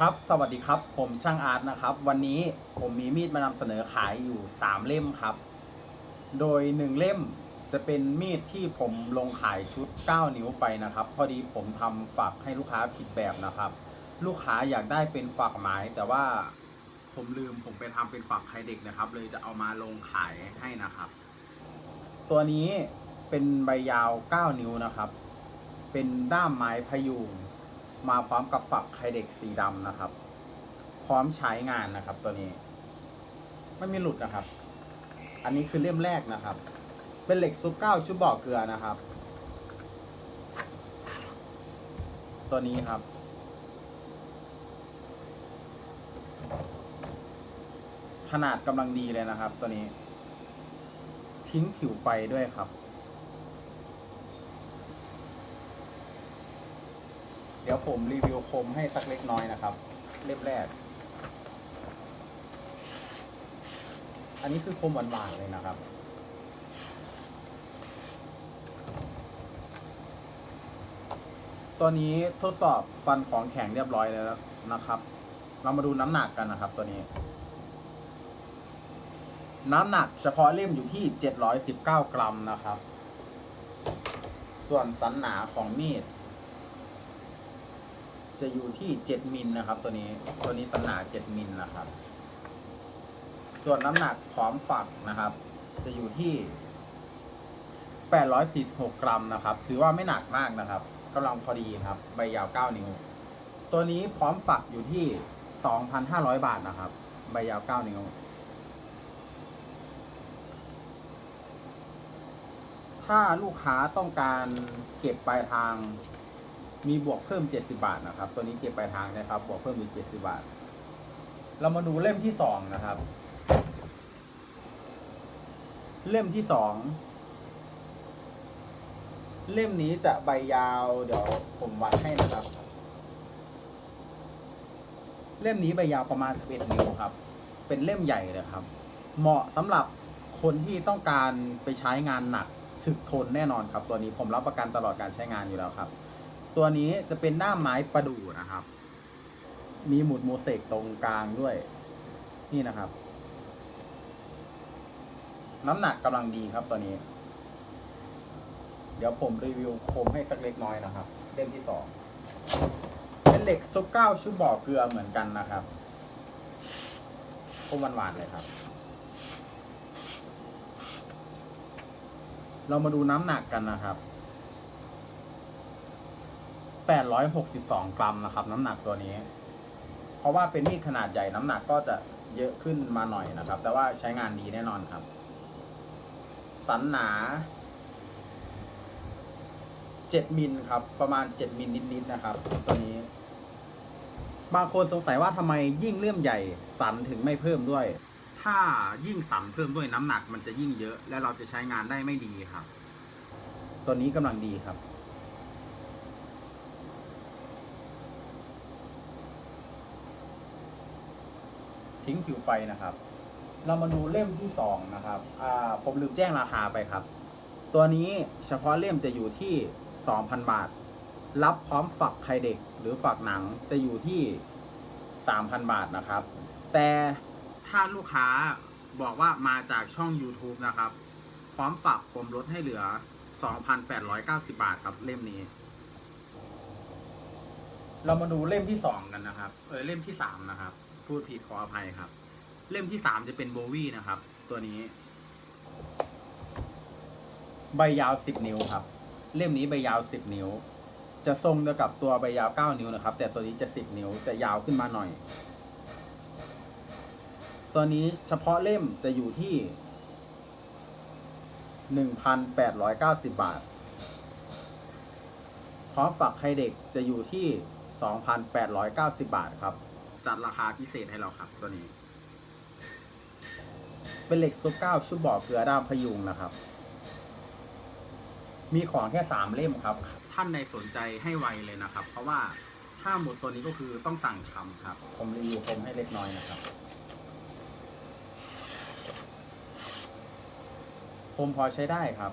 ครับ สวัสดีครับ ผมช่างอาร์ตนะครับ วันนี้ผมมีมีดมานำเสนอขายอยู่ 3 เล่มครับ โดย 1 เล่มจะเป็นมีดที่ผมลงขายชุด 9 นิ้วไปนะครับ พอดีผมทำฝักให้ลูกค้าผิดแบบนะครับ ลูกค้าอยากได้เป็นฝักไม้แต่ว่าผมลืมผมไปทำเป็นฝักไข่เด็กนะครับ เลยจะเอามาลงขายให้นะครับ ตัวนี้เป็นใบยาว 9 นิ้วนะครับ เป็นด้ามไม้พยุง มาพร้อมกับฝักไข่เด็กสีดำนะครับ พร้อมใช้งานนะครับ ตัวนี้ ไม่มีหลุดนะครับ อันนี้คือเล่มแรกนะครับ เป็นเหล็กซุปเก้าชุบบ่อเกลือนะครับ ตัวนี้ครับ ขนาดกำลังดีเลยนะครับ ตัวนี้ ทิ้งผิวไฟด้วยครับ เดี๋ยวผมรีวิวคมให้สักเล็กน้อยนะครับ เล่มแรก อันนี้คือคมหวานๆเลยนะครับ ตัวนี้ทดสอบฟันของแข็งเรียบร้อยแล้วนะครับ เรามาดูน้ำหนักกันนะครับ ตัวนี้ น้ำหนักเฉพาะเล่มอยู่ที่ 719 กรัมนะครับ ส่วนสันหนาของมีด จะอยู่ที่ 7มิลนะครับ ตัวนี้ตัวนี้สันหนา7มิลนะครับ ส่วนน้ำหนักพร้อมฝักนะครับ จะอยู่ที่ 846 กรัมนะครับ ถือว่าไม่หนักมากนะครับกำลังพอดีครับ ใบยาว 9 นิ้ว ตัวนี้พร้อมฝักอยู่ที่ 2,500 บาทนะครับ ใบยาว 9 นิ้ว ถ้าลูกค้าต้องการเก็บปลายทาง มีบวกเพิ่ม 70 บาทนะครับ ตัวนี้เก็บปลายทางนะครับ บวกเพิ่มอีก 70 บาท เรามาดูเล่มที่สองนะครับ เล่มที่สองเล่มนี้จะใบยาว เดี๋ยวผมวัดให้นะครับ เล่มนี้ใบยาวประมาณ 11 นิ้วครับ เป็นเล่มใหญ่เลยครับ เหมาะสำหรับคนที่ต้องการไปใช้งานหนักถึกทนแน่นอนครับ ตัวนี้ผมรับประกันตลอดการใช้งานอยู่แล้วครับ ตัวนี้จะเป็นด้าไม้ประดู่นะครับ มีหมุดโมเสกตรงกลางด้วย นี่นะครับ น้ำหนักกำลังดีครับตัวนี้ เดี๋ยวผมรีวิวคมให้สักเล็กน้อยนะครับ เล่มที่สองเป็นเหล็กซุปเก้าชุบบ่อเกลือเหมือนกันนะครับคมหวานๆเลยครับเรามาดูน้ำหนักกันนะครับ 862 กรัมนะครับ น้ำหนักตัวนี้ เพราะว่าเป็นมีดขนาดใหญ่น้ำหนักก็จะเยอะขึ้นมาหน่อยนะครับ แต่ว่าใช้งานดีแน่นอนครับ สันหนา 7 มิลครับ ประมาณ 7 มิลนิดๆนะครับ ตัวนี้ บางคนสงสัยว่าทำไมยิ่งเลื่อมใหญ่สันถึงไม่เพิ่มด้วย ถ้ายิ่งสันเพิ่มด้วยน้ำหนักมันจะยิ่งเยอะ และเราจะใช้งานได้ไม่ดีครับ ตัวนี้กำลังดีครับ ทิ้งผิวไฟนะครับ เรามาดูเล่มที่สองนะครับผมลืมแจ้งราคาไปครับ ตัวนี้เฉพาะเล่มจะอยู่ที่ 2,000 บาท รับพร้อมฝักไข่เด็ก หรือฝักหนังจะอยู่ที่ 3,000 บาทนะครับ แต่ถ้าลูกค้าบอกว่ามาจากช่อง YouTube นะครับ พร้อมฝักผมลดให้เหลือ 2,890 บาทครับเล่มนี้ เรามาดูเล่มที่สองกันนะครับ เออเล่มที่สามนะครับ พูดผิดขออภัยครับ เล่มที่สามจะเป็นโบวี่นะครับ ตัวนี้ ใบยาวสิบนิ้วครับ เล่มนี้ใบยาวสิบนิ้ว จะทรงเดียวกับตัวใบยาวเก้านิ้วนะครับ แต่ตัวนี้จะสิบนิ้วจะยาวขึ้นมาหน่อย ตัวนี้เฉพาะเล่มจะอยู่ที่หนึ่งพันแปดร้อยเก้าสิบบาทพร้อมฝักให้เด็กจะอยู่ที่สองพันแปดร้อยเก้าสิบาทครับ จัดราคาพิเศษให้เราครับ ตัวนี้ เป็นเหล็กซุปเก้าชุบบ่อเกลือด้ามพยุงนะครับ มีของแค่สามเล่มครับ ท่านในสนใจให้ไวเลยนะครับ เพราะว่าถ้าหมดตัวนี้ก็คือต้องสั่งทำครับ ผมรีวิวผมให้เล็กน้อยนะครับ ผมพอใช้ได้ครับ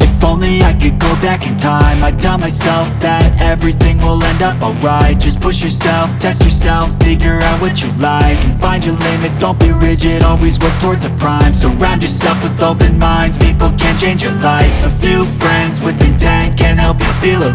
If only I could go back in time. I'd tell myself that everything will end up alright. Just push yourself, test yourself, figure out what you like And find your limits, don't be rigid, always work towards a prime. Surround yourself with open minds, people can change your life. A few friends with intent can help you feel alive